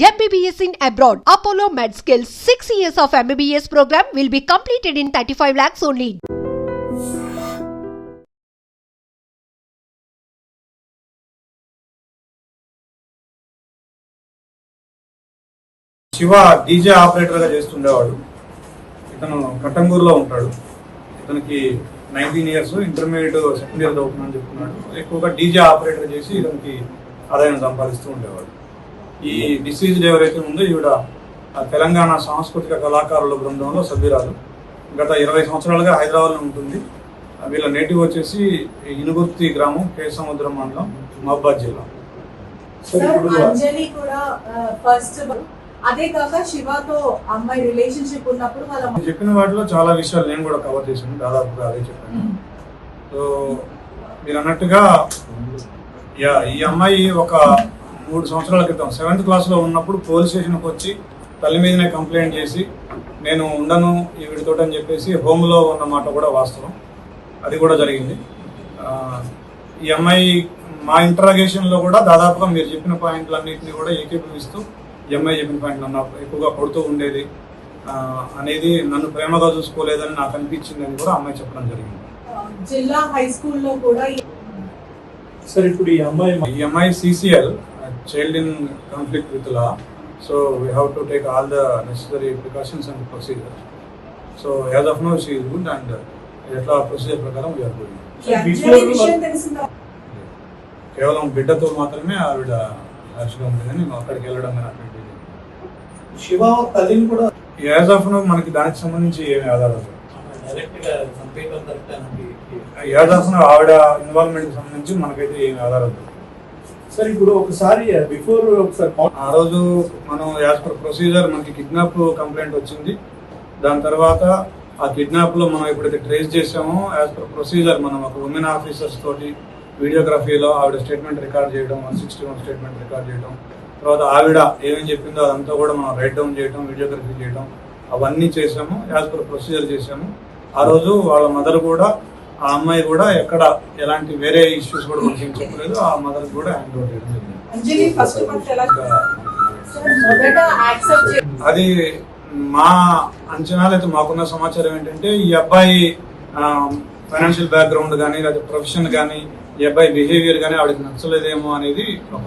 MBBS in abroad. Apollo MedSkill 6 years of MBBS program will be completed in 35 lakhs only. Shiva DJ ఆపరేటర్గా చేస్తుండేవాడు ఇతను కట్టంగూరులో ఉంటాడు ఇతనికి nineteen years intermediate second year చదువుతున్నాను చెప్తున్నాడు ఎక్కువగా డీజే ఆపరేటర్ చేసి ఇతనికి ఆదాయం సంపాదిస్తూ ఉండేవాడు ఈ డిసీజ్ ఎవరైతే ఉందో ఈవిడ తెలంగాణ సాంస్కృతిక కళాకారుల బృందంలో సభ్యురాలు. గత ఇరవై సంవత్సరాలుగా హైదరాబాద్లో ఉంటుంది. వీళ్ళ నేటివ్ వచ్చేసి ఇనుగుర్తి గ్రామం కే సముద్రం మండలం మహబాద్ జిల్లా. సార్ అంజలి కూడా ఫస్ట్ అదే కాక శివతో అమ్మాయి రిలేషన్షిప్ ఉన్నప్పుడు వాళ్ళ మీరు చెప్పిన వాటిలో చాలా విషయాలు నేను కూడా కవర్ చేశాను. దాదాపుగా అదే చెప్పాను. సో మీరు అన్నట్టుగా ఈ అమ్మాయి ఒక మూడు సంవత్సరాల క్రితం సెవెంత్ క్లాస్లో ఉన్నప్పుడు పోలీస్ స్టేషన్కి వచ్చి తల్లి మీదనే కంప్లైంట్ చేసి నేను ఉండను ఈ వీడితో అని చెప్పేసి హోమ్లో ఉన్న మాట కూడా వాస్తవం. అది కూడా జరిగింది. ఆ, ఈ అమ్మాయి మా ఇంటరాగేషన్లో కూడా దాదాపుగా మీరు చెప్పిన పాయింట్లన్నింటినీ కూడా ఏకీభవిస్తూ ఈ అమ్మాయి చెప్పిన పాయింట్ నన్ను ఎక్కువగా కొడుతూ ఉండేది. ఆ, అనేది నన్ను ప్రేమగా చూసుకోలేదని నాకు అనిపించింది అని కూడా అమ్మాయి చెప్పడం జరిగింది. జిల్లా హై స్కూల్లో కూడా సార్ ఇప్పుడు ఈ అమ్మాయి ఈ అమ్మాయి CCL child in conflict with law so we have to take all the necessary precautions and procedure so as of now she is good and ఎట్లా ప్రొసీజర్ ప్రకారం తెలిసిందా కేవలం బిడ్డతో మాత్రమే ఆవిడ హ్యాష్గా ఉంది కానీ అక్కడికి వెళ్ళడం కానీ శివ తల్లిని కూడా యాజ్ ఆఫ్ నో మనకి దానికి సంబంధించి ఏమి ఆధారం లేదు. డైరెక్ట్గా చంపేయడం కరెక్ట్ అని యాజ్ ఆఫ్ నో ఆవిడ ఇన్వాల్వ్మెంట్ సంబంధించి మనకైతే ఏమి ఆధారం లేదు. సార్ ఇప్పుడు ఒకసారి బిఫోర్ ఒకసారి uh, uh, ఆ రోజు మనం యాజ్ పర్ ప్రొసీజర్ మనకి కిడ్నాప్ కంప్లైంట్ వచ్చింది. దాని తర్వాత ఆ కిడ్నాప్లో మనం ఎప్పుడైతే ట్రేస్ చేసామో యాజ్ పర్ ప్రొసీజర్ మనం ఒక ఉమెన్ ఆఫీసర్స్ తోటి వీడియోగ్రఫీలో ఆవిడ స్టేట్మెంట్ రికార్డ్ చేయడం one sixty one statement record చేయడం తర్వాత ఆవిడ ఏమేం చెప్పిందో అదంతా కూడా మనం రైట్ డౌన్ చేయడం వీడియోగ్రఫీ చేయడం అవన్నీ చేసాము యాజ్ పర్ ప్రొసీజర్ చేసాము ఆ రోజు వాళ్ళ మదర్ కూడా ఆ అమ్మాయి కూడా ఎక్కడ ఎలాంటి వేరే ఇష్యూస్ కూడా మనకి చెప్పలేదు ఆ మదర్ కూడా హ్యాండ్ ఓవర్ చేయడం అది మా అంచనాలు అయితే మాకున్న సమాచారం ఏంటంటే ఈ అబ్బాయి ఫైనాన్షియల్ బ్యాక్గ్రౌండ్ కానీ లేదా ప్రొఫెషన్ కానీ ఈ అబ్బాయి బిహేవియర్ కానీ ఆవిడకి నచ్చలేదేమో అనేది ఒక.